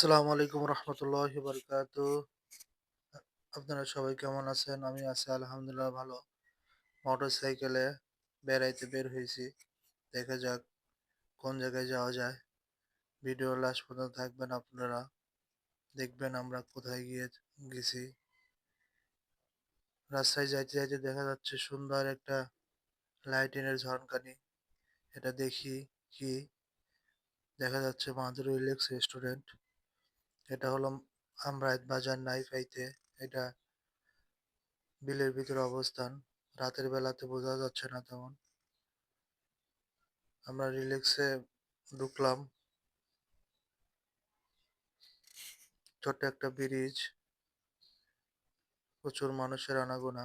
আসসালামু আলাইকুম রহমতুল্লাহ বরকাত। আপনারা সবাই কেমন আছেন? আমি আছি আলহামদুলিল্লাহ ভালো। মোটর সাইকেলে বেড়াইতে বের হয়েছি। দেখা যাক কোন জায়গায় যাওয়া যায়। ভিডিও লাস্ট পর্যন্ত থাকবেন আপনারা। দেখবেন আমরা কোথায় গিয়ে গেছি। রাস্তায় যাইতে যাইতে দেখা যাচ্ছে সুন্দর একটা লাইটিনের ঝলকানি। এটা দেখি কি? দেখা যাচ্ছে মাধুরী রিলেক্স রেস্টুরেন্ট। এটা হলো আমরাইত বাজার নাইফাইতে এটা বিলের ভিতরে অবস্থান। রাতের বেলাতে বোঝা যাচ্ছে না তেমন। আমরা রিল্যাক্সে ঢুকলাম। ছোট্ট একটা ব্রিজ প্রচুর মানুষের আনাগোনা।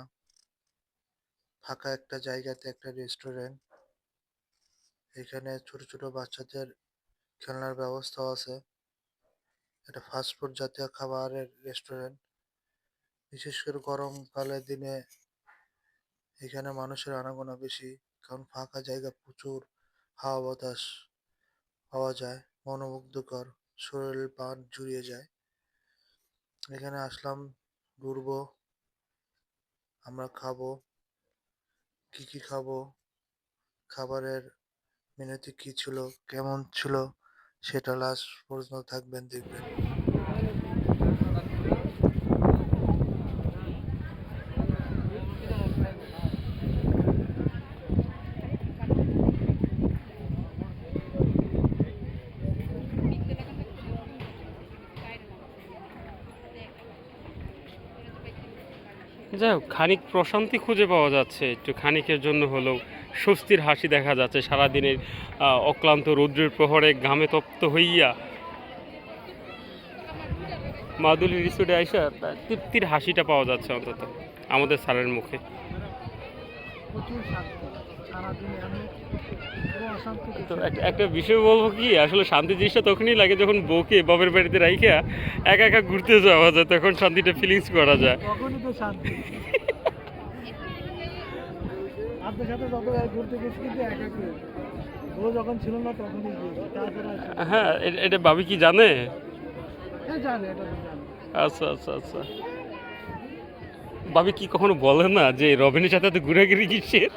ফাঁকা একটা জায়গাতে একটা রেস্টুরেন্ট এখানে ছোট ছোট বাচ্চাদের খেলনার ব্যবস্থাও আছে। এটা ফাস্টফুড জাতীয় খাবারের রেস্টুরেন্ট বিশেষ করে গরমকালের দিনে এখানে মানুষের আনাগোনা বেশি, কারণ ফাঁকা জায়গা প্রচুর, হাওয়া বাতাস পাওয়া যায়, মনোমুগ্ধকর শরীর প্রাণ জুড়িয়ে যায়। এখানে আসলাম, ঘুরবো, আমরা খাব, কি কি খাব, খাবারের মেনুতে কি ছিল, কেমন ছিল সেটা লাস্ট পর্যন্ত থাকবেন দেখবেন। যাই হোক, খানিক প্রশান্তি খুঁজে পাওয়া যাচ্ছে, একটু খানিকের জন্য হলেও স্বস্তির হাসি দেখা যাচ্ছে সারাদিনের অক্লান্ত রৌদ্রের প্রহরে ঘামে তপ্ত হইয়া। মাদুলি রিসোর্টে আইসা তৃপ্তির হাসিটা পাওয়া যাচ্ছে অন্তত আমাদের স্যারের মুখে। তো একটা বিষয় বলব কি আসলে শান্তি জিনিসটা তখনই লাগে যখন বউকে বাবার বাড়িতে রাইখা একা একা ঘুরতে যাওয়া যায় তখন শান্তিটা ফিলিংস করা যায়। হ্যাঁ এটা ভাবি কি জানে? হ্যাঁ জানে আচ্ছা আচ্ছা আচ্ছা। ভাবি কি কখনো বলে না যে রবিনের সাথে তো ঘুরাঘুরি কিসের?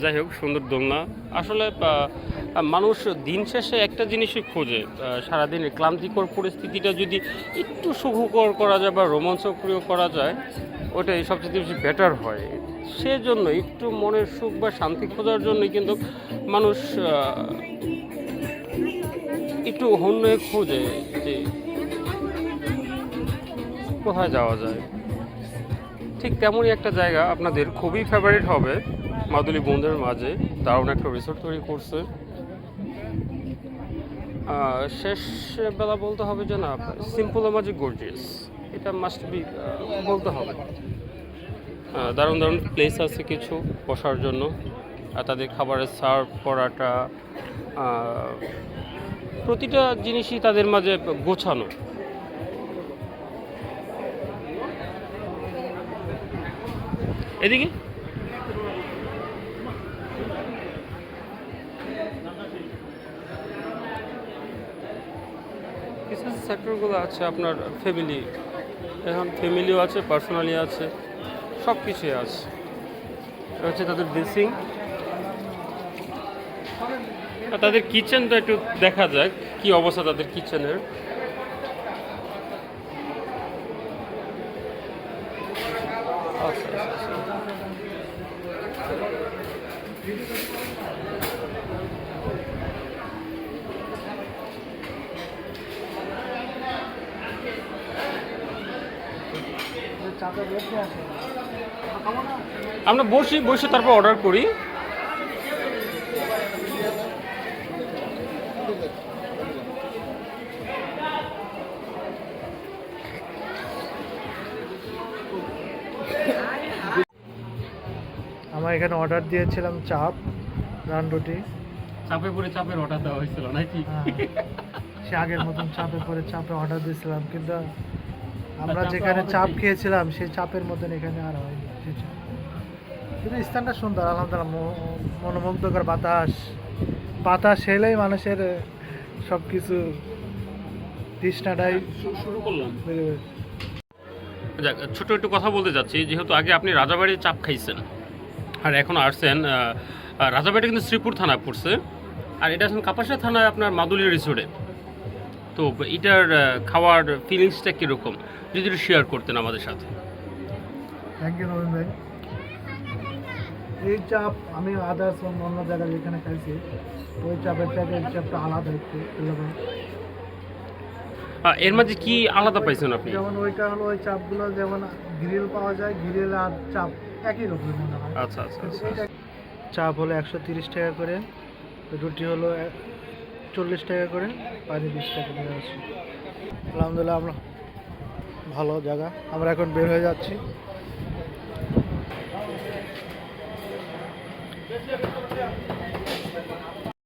যাই হোক, সুন্দর দোলনা। আসলে মানুষ দিন শেষে একটা জিনিসই খোঁজে। সারাদিনের ক্লান্তিকর পরিস্থিতিটা যদি একটু সুখকর করা যায় বা রোমাঞ্চকরীয় করা যায়, ওটাই সবচেয়ে বেশি বেটার হয়। সেজন্য একটু মনের সুখ বা শান্তি খোঁজার জন্যই কিন্তু মানুষ একটু অন্য খোঁজে যে কোথায় যাওয়া যায়। ঠিক তেমনই একটা জায়গা আপনাদের খুবই ফেভারিট হবে মাদুলি বন্ধুদের মাঝে। দারুণ একটা রিসোর্ট তৈরি করছে। শেষ বেলা বলতে হবে যে না সিম্পল মাঝে গর্জিয়াস এটা মাস্ট বি বলতে হবে। দারুণ দারুণ প্লেস আছে কিছু বসার জন্য। আর তাদের খাবারের সার্ভ করাটা প্রতিটা জিনিসই তাদের মাঝে গোছানো। এদিকে? কিছু সেক্টরগুলো আছে আপনার ফ্যামিলি এখন ফ্যামিলিও আছে পার্সোনালি আছে সব কিছুই আছে। এটা হচ্ছে তাদের ড্রেসিং তাদের কিচেনটা একটু দেখা যাক কি অবস্থা তাদের কিচেনের আচ্ছা আচ্ছা আচ্ছা। আমরা বসি বসে তারপর অর্ডার করি। আমরা এখানে অর্ডার দিয়েছিলাম চাপ রান রুটি। চাপে পড়ে চাপের অর্ডার দেওয়া হয়েছিল নাকি? হ্যাঁ। সে আগের মতন চাপে পরে চাপে অর্ডার দিয়েছিলাম কিন্তু আমরা যেখানে চাপ খেয়েছিলাম সেই চাপের মতন এখানে আর হয়নি। কিন্তু স্থানটা সুন্দর আলহামদুলিল্লাহ মনোমুগ্ধকর বাতাস। বাতাস সেলেই মানুষের সব কিছু তৃষ্ণাটাই শুরু করলাম। ছোট একটু কথা বলতে যাচ্ছি যেহেতু আগে আপনি রাজাবাড়ির চাপ খাইছেন। আর এখন আসছেন আহ, কিন্তু শ্রীপুর থানায় পড়ছে। আর এটা আছেন কাপাসা থানায় আপনার মাদুলি রিসোর্টে তো এটার খাওয়ার ফিলিংসটা কীরকম? যদি শেয়ার করতেন আমাদের সাথে। থ্যাংক ইউ নবীন ভাই। এই চাপ আমি আদার্স অন্য জায়গায় যেখানে খাইছি ওই চাপের এই চাপটা আলাদা একটু এর মাঝে কি আলাদা পাইছেন আপনি? যেমন ওইটা হলো ওই চাপগুলো যেমন গ্রিল পাওয়া যায় গ্রিল আর চাপ একই রকম আচ্ছা আচ্ছা আচ্ছা চাপ হলো একশো তিরিশ টাকা করে রুটি হলো চল্লিশ টাকা করে পানি বিশ টাকা করে আছে। আলহামদুলিল্লাহ আমরা ভালো জায়গা। আমরা এখন বের হয়ে যাচ্ছি।